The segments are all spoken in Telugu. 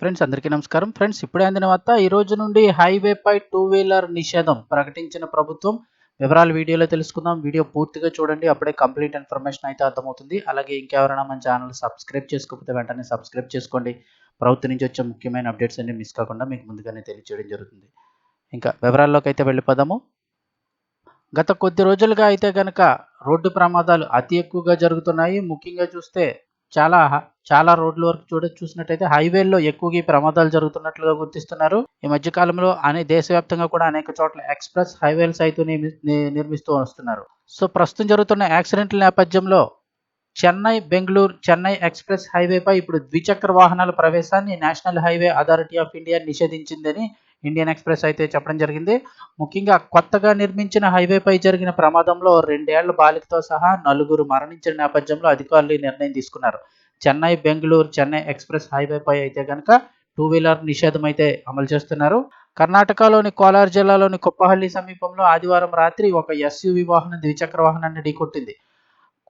ఫ్రెండ్స్ అందరికీ నమస్కారం. ఫ్రెండ్స్ ఇప్పుడే అందిన వార్త ఈ రోజు నుండి హైవేపై టూ వీలర్ నిషేధం ప్రకటించిన ప్రభుత్వం. వివరాలు వీడియోలో తెలుసుకుందాం. వీడియో పూర్తిగా చూడండి. అప్పుడే కంప్లీట్ ఇన్ఫర్మేషన్ అయితే అర్థమవుతుంది. అలాగే ఇంకెవరైనా మన ఛానల్ సబ్స్క్రైబ్ చేసుకోకపోతే వెంటనే సబ్స్క్రైబ్ చేసుకోండి. ప్రభుత్వం నుంచి వచ్చే ముఖ్యమైన అప్డేట్స్ అన్ని మిస్ కాకుండా మీకు ముందుగానే తెలియజేయడం జరుగుతుంది. ఇంకా వివరాల్లోకి అయితే వెళ్ళిపోదాము. గత కొద్ది రోజులుగా అయితే కనుక రోడ్డు ప్రమాదాలు అతి ఎక్కువగా జరుగుతున్నాయి. ముఖ్యంగా చూస్తే చాలా చాలా రోడ్ల వరకు చూడ చూసినట్టయితే హైవేల్లో ఎక్కువగా ఈ ప్రమాదాలు జరుగుతున్నట్లుగా గుర్తిస్తున్నారు. ఈ మధ్య కాలంలో అనే దేశవ్యాప్తంగా కూడా అనేక చోట్ల ఎక్స్ప్రెస్ హైవేలు సైతం ని- నిర్మిస్తూ వస్తున్నారు. సో ప్రస్తుతం జరుగుతున్న యాక్సిడెంట్ల నేపథ్యంలో చెన్నై బెంగళూరు చెన్నై ఎక్స్ప్రెస్ హైవేపై ఇప్పుడు ద్విచక్ర వాహనాల ప్రవేశాన్ని national highway authority of India నిషేధించిందని Indian express అయితే చెప్పడం జరిగింది. ముఖ్యంగా కొత్తగా నిర్మించిన హైవేపై జరిగిన ప్రమాదంలో రెండేళ్ళ బాలికతో సహా నలుగురు మరణించిన నేపథ్యంలో అధికారులు ఈ నిర్ణయం తీసుకున్నారు. చెన్నై బెంగళూరు చెన్నై ఎక్స్ప్రెస్ హైవేపై అయితే కనుక టూ వీలర్ నిషేధం అయితే అమలు చేస్తున్నారు. కర్ణాటకలోని కోలార్ జిల్లాలోని కుప్పహల్లి సమీపంలో ఆదివారం రాత్రి ఒక ఎస్యూవి వాహనం ద్విచక్ర వాహనాన్ని ఢీకొట్టింది.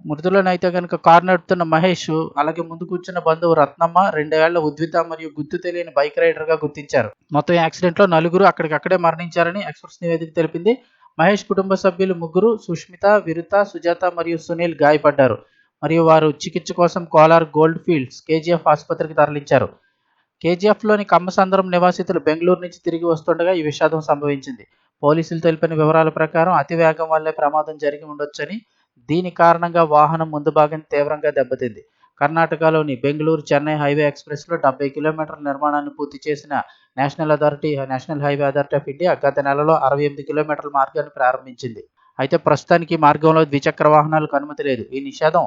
మృతులనైతే కనుక కారు నడుపుతున్న మహేష్ అలాగే ముందు కూర్చున్న బంధువు రత్నమ్మ రెండేళ్ళ ఉద్విత మరియు గుర్తు తెలియని బైక్ రైడర్గా గుర్తించారు. మొత్తం యాక్సిడెంట్లో నలుగురు అక్కడికక్కడే మరణించారని ఎక్స్ప్రెస్ నివేదిక తెలిపింది. మహేష్ కుటుంబ సభ్యులు ముగ్గురు సుష్మిత విరుత సుజాత మరియు సునీల్ గాయపడ్డారు. మరియు వారు చికిత్స కోసం కోలార్ గోల్డ్ ఫీల్డ్స్ కేజీఎఫ్ ఆసుపత్రికి తరలించారు. కేజీఎఫ్లోని కమ్మసందరం నివాసితులు బెంగళూరు నుంచి తిరిగి వస్తుండగా ఈ విషాదం సంభవించింది. పోలీసులు తెలిపిన వివరాల ప్రకారం అతి వేగం వల్లే ప్రమాదం జరిగి ఉండొచ్చని దీని కారణంగా వాహనం ముందు భాగం తీవ్రంగా దెబ్బతింది. కర్ణాటకలోని బెంగళూరు చెన్నై హైవే ఎక్స్ప్రెస్లో డెబ్బై కిలోమీటర్ల నిర్మాణాన్ని పూర్తి చేసిన national authority national highway authority of India గత నెలలో అరవై ఎనిమిది కిలోమీటర్ల మార్గాన్ని ప్రారంభించింది. అయితే ప్రస్తుతానికి మార్గంలో ద్విచక్ర వాహనాలకు అనుమతి లేదు. ఈ నిషేధం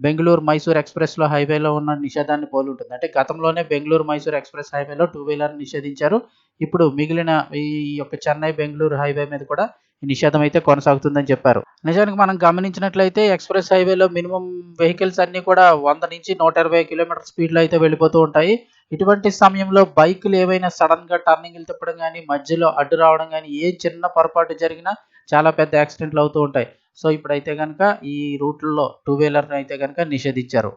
బెంగళూరు మైసూర్ ఎక్స్ప్రెస్లో హైవేలో ఉన్న నిషేధాన్ని పోలి ఉంటుంది అంటే గతంలోనే బెంగళూరు మైసూర్ ఎక్స్ప్రెస్ హైవేలో టూ వీలర్ నిషేధించారు. ఇప్పుడు మిగిలిన ఈ యొక్క చెన్నై బెంగళూరు హైవే మీద కూడా నిషేధం అయితే కొనసాగుతుందని చెప్పారు. నిజానికి మనం గమనించినట్లయితే ఎక్స్ప్రెస్ హైవేలో మినిమం వెహికల్స్ అన్ని కూడా వంద నుంచి నూట ఇరవై కిలోమీటర్ స్పీడ్లో అయితే వెళ్ళిపోతూ ఉంటాయి. ఇటువంటి సమయంలో బైకులు ఏవైనా సడన్గా టర్నింగ్లు తిప్పడం కానీ మధ్యలో అడ్డు రావడం కానీ ఏ చిన్న పొరపాటు జరిగినా చాలా పెద్ద యాక్సిడెంట్లు అవుతూ ఉంటాయి. సో ఇప్పుడైతే కనుక ఈ రూట్లలో టూ వీలర్ అయితే కనుక నిషేధించారు.